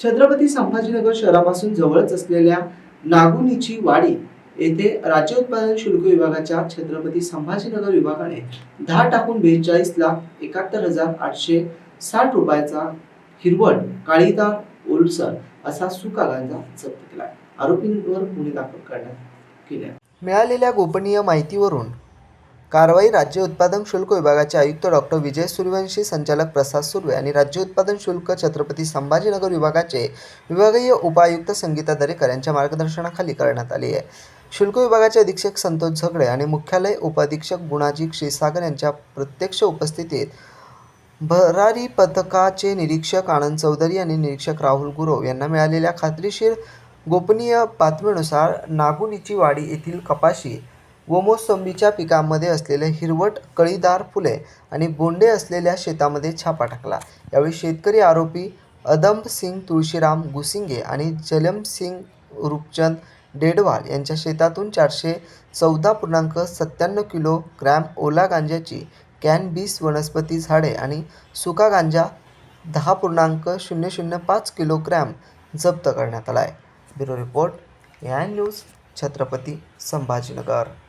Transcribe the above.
छत्रपती संभाजीनगर शहरापासून जवळच असलेल्या नागुनीची वाडी येथे राज्य उत्पादन शुल्क विभागाच्या छत्रपती संभाजीनगर विभागाने दहा टाकून बेचाळीस लाख एकाहत्तर हजार आठशे साठ रुपयाचा हिरवट काळीदार ओलसर असा सुका गांजा जप्त केला आरोपींवर गुन्हे दाखल करण्यात केले मिळालेल्या गोपनीय माहितीवरून कारवाई राज्य उत्पादन शुल्क विभागाचे आयुक्त डॉक्टर विजय सूर्यवंशी संचालक प्रसाद सुर्वे आणि राज्य उत्पादन शुल्क छत्रपती संभाजीनगर विभागाचे विभागीय उपायुक्त संगीता दरेकर यांच्या मार्गदर्शनाखाली करण्यात आली आहे. शुल्क विभागाचे अधीक्षक संतोष झगडे आणि मुख्यालय उपअधीक्षक गुणाजी क्षीरसागर यांच्या प्रत्यक्ष उपस्थितीत भरारी पथकाचे निरीक्षक आनंद चौधरी आणि निरीक्षक राहुल गुरव यांना मिळालेल्या खात्रीशीर गोपनीय बातमीनुसार नागुनीची वाडी येथील कपाशी व मोसंबीच्या पिकांमध्ये असलेले हिरवट कळीदार फुले आणि बोंडे असलेल्या शेतामध्ये छापा टाकला. यावेळी शेतकरी आरोपी अदंब सिंग तुळशीराम गुसिंगे आणि जलम सिंग रूपचंद डेडवाल यांच्या शेतातून चारशे चौदा पूर्णांक सत्त्याण्णव किलो ग्रॅम ओला गांज्याची कॅनबीस वनस्पती झाडे आणि सुका गांजा दहा पूर्णांक शून्य शून्य पाच किलोग्रॅम जप्त करण्यात आला आहे bureau report N news Chhatrapati Sambhajinagar.